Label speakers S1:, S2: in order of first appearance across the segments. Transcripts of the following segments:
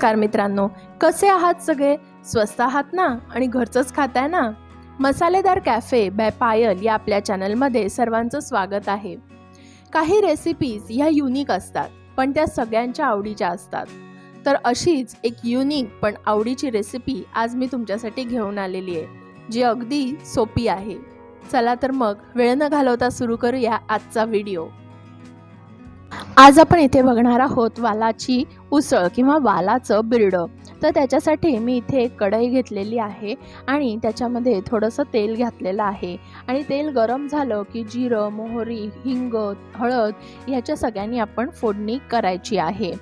S1: नमस्कार मित्रांनो. कसे आहात सगळे? स्वस्त आहात ना? आणि घरचंच खाताय ना? मसालेदार कॅफे बाय पायल या आपल्या चॅनलमध्ये सर्वांचं स्वागत आहे. काही रेसिपीज ह्या युनिक असतात पण त्या सगळ्यांच्या आवडीच्या असतात. तर अशीच एक युनिक पण आवडीची रेसिपी आज मी तुमच्यासाठी घेऊन आलेली आहे जी अगदी सोपी आहे. चला तर मग वेळ न घालवता सुरू करूया आजचा व्हिडिओ आज आपण इथे बघणार आहोत वालाची उसळ किंवा वालाचं बिरडं. तर त्याच्यासाठी मी इथे एक कढई घेतलेली आहे आणि त्याच्यामध्ये थोडंसं तेल घातलेलं आहे. आणि तेल गरम झालं की जिरं मोहरी हिंग हळद ह्याच्या सगळ्यांनी आपण फोडणी करायची आहे.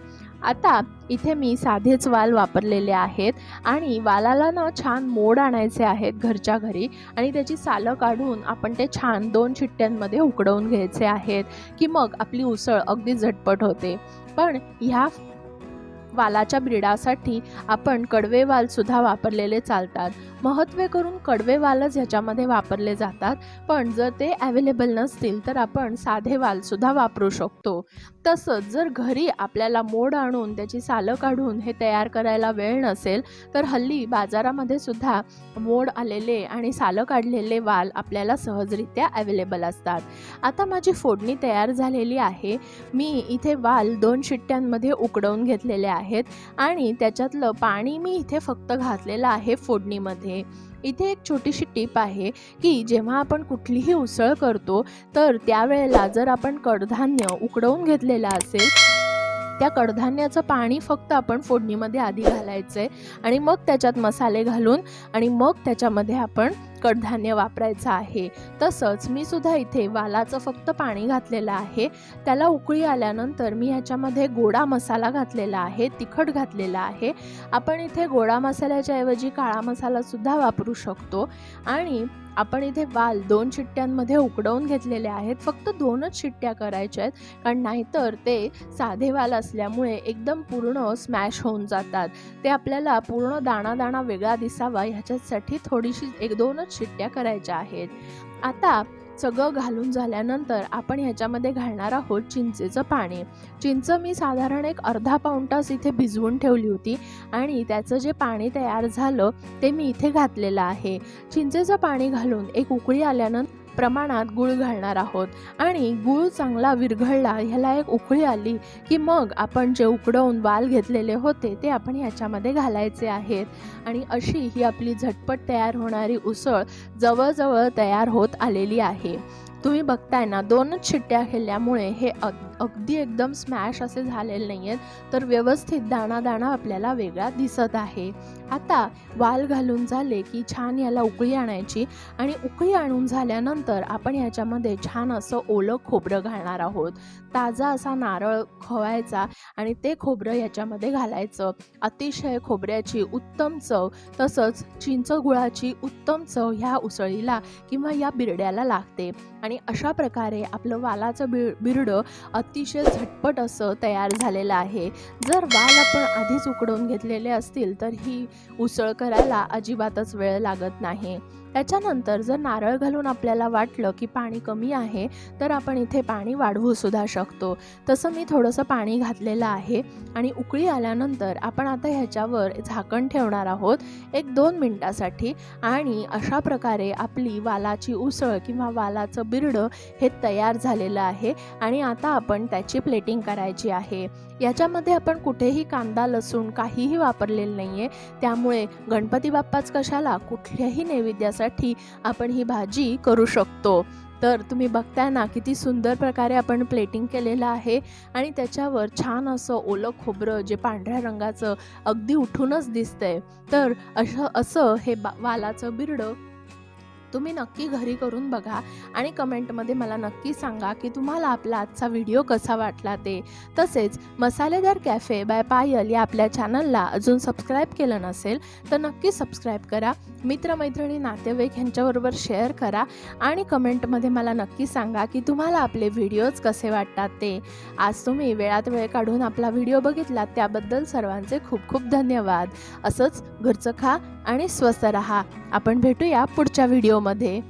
S1: आता इथे मी साधेच वाल वापरलेले आहेत आणि वालाला ना छान मोड आणायचे आहेत घरच्या घरी आणि त्याची सालं काढून आपण ते छान दोन शिट्ट्यांमध्ये उकडवून घ्यायचे आहेत की मग आपली उसळ अगदी झटपट होते. पण ह्या वालाच्या ब्रिडासाठी आपण कडवे वालसुद्धा वापरलेले चालतात. महत्त्वे करून कडवे वालच ह्याच्यामध्ये वापरले जातात. पण जर ते अवेलेबल नसतील तर आपण साधे वालसुद्धा वापरू शकतो. तसंच जर घरी आपल्याला मोड आणून त्याची सालं काढून हे तयार करायला वेळ नसेल तर हल्ली बाजारामध्ये सुद्धा मोड आलेले आणि सालं काढलेले वाल आपल्याला सहजरित्या अवेलेबल असतात. आता माझी फोडणी तयार झालेली आहे. मी इथे वाल दोन शिट्ट्यांमध्ये उकडवून घेतलेले आहे. आहेत आणि त्याच्यातलं पाणी मी इथे फक्त घातलेलं आहे फोडणीमध्ये. इथे एक छोटीशी टीप आहे की जेव्हा आपण कुठलीही उसळ करतो तर त्यावेळेला जर आपण कडधान्य उकडवून घेतलेलं असेल त्या कडधान्याचं पाणी फक्त आपण फोडणीमध्ये आधी घालायचं आहे आणि मग त्याच्यात मसाले घालून आणि मग त्याच्यामध्ये आपण कडधान्य वापरायचं आहे. तसंच मी सुद्धा इथे वालाचं फक्त पाणी घातलेलं आहे. त्याला उकळी आल्यानंतर मी ह्याच्यामध्ये गोडा मसाला घातलेला आहे तिखट घातलेला आहे. आपण इथे गोडा मसाल्याच्या ऐवजी काळा मसालासुद्धा वापरू शकतो. आणि आपण इथे वाल दोन शिट्ट्यांमध्ये उकडवून घेतलेले आहेत. फक्त दोनच शिट्ट्या करायच्या आहेत. कारण नाहीतर ते साधे वाल असल्यामुळे एकदम पूर्ण स्मॅश होऊन जातात. ते आपल्याला पूर्ण दाणा दाणा वेगळा दिसावा ह्याच्यासाठी थोडीशी एक दोनच शिट्ट्या करायच्या आहेत. आता सगळं घालून झाल्यानंतर आपण ह्याच्यामध्ये घालणार आहोत चिंचेचं पाणी. चिंच मी साधारण एक अर्धा पाऊण तास इथे भिजवून ठेवली होती आणि त्याचं जे पाणी तयार झालं ते मी इथे घातलेलं आहे. चिंचेचं पाणी घालून एक उकळी आल्यानंतर प्रमाणात गूळ घालणार आहोत. आणि गूळ चांगला विरघळला ह्याला एक उकळी आली की मग आपण जे उकडवून वाल घेतलेले होते ते आपण ह्याच्यामध्ये घालायचे आहेत. आणि अशी ही आपली झटपट तयार होणारी उसळ जवळजवळ तयार होत आलेली आहे. तुम्ही बघताय ना दोनच शिट्ट्या खेळल्यामुळे हे अग अगदी एकदम स्मॅश असे झालेले नाही आहेत तर व्यवस्थित दाणा दाणा आपल्याला वेगळा दिसत आहे. आता वाल घालून झाले की छान याला उकळी आणायची आणि उकळी आणून झाल्यानंतर आपण याच्यामध्ये छान असं ओलं खोबरं घालणार आहोत. ताजा असा नारळ खवायचा आणि ते खोबरं याच्यामध्ये घालायचं. अतिशय खोबऱ्याची उत्तम चव तसंच चिंच गुळाची उत्तम चव ह्या उसळीला किंवा या बिरड्याला लागते. आणि अशा प्रकारे आपलं वालाचं बि बिरडं अतिशय झटपट असं तयार झालेलं आहे. जर वाल आपण आधीच उकडून घेतलेले असतील तर ही उसळ करायला अजिबातच वेळ लागत नाही. त्याच्यानंतर जर नारळ घालून आपल्याला वाटलं की पाणी कमी आहे तर आपण इथे पाणी वाढवू सुद्धा शकतो. तसं मी थोडंसं पाणी घातलेलं आहे आणि उकळी आल्यानंतर आपण आता ह्याच्यावर झाकण ठेवणार आहोत एक दोन मिनटासाठी आणि अशा प्रकारे आपली वालाची उसळ किंवा वालाचं बिरडं हे तयार झालेलं आहे आणि आता आपण त्याची प्लेटिंग करायची आहे. याच्यामध्ये आपण कुठेही कांदा लसूण काहीही वापरलेलं नाही आहे त्यामुळे गणपती बाप्पाच कशाला कुठल्याही नैवेद्यासाठी आपण ही भाजी करू शकतो. तर तुम्ही बघताय ना किती सुंदर प्रकारे आपण प्लेटिंग केलेलं आहे आणि त्याच्यावर छान असं ओलं खोबरं जे पांढऱ्या रंगाचं अगदी उठूनच दिसतंय. तर असं असं हे बा वालाचं बिरडं तुम्ही नक्की घरी करून बघा आणि कमेंटमध्ये मला नक्की सांगा की तुम्हाला आपला आजचा व्हिडिओ कसा वाटला ते. तसेच मसालेदार कॅफे बाय पायल या आपल्या चॅनलला अजून सबस्क्राईब केलं नसेल तर नक्की सबस्क्राईब करा. मित्रमैत्रिणी नातेवाईक ह्यांच्याबरोबर शेअर करा आणि कमेंटमध्ये मला नक्की सांगा की तुम्हाला आपले व्हिडिओज कसे वाटतात ते. आज तुम्ही वेळात वेळ काढून आपला व्हिडिओ बघितला त्याबद्दल सर्वांचे खूप खूप धन्यवाद. असंच घरचं खा आणि स्वस्त रहा. आपण भेटूया पुढच्या व्हिडिओमध्ये.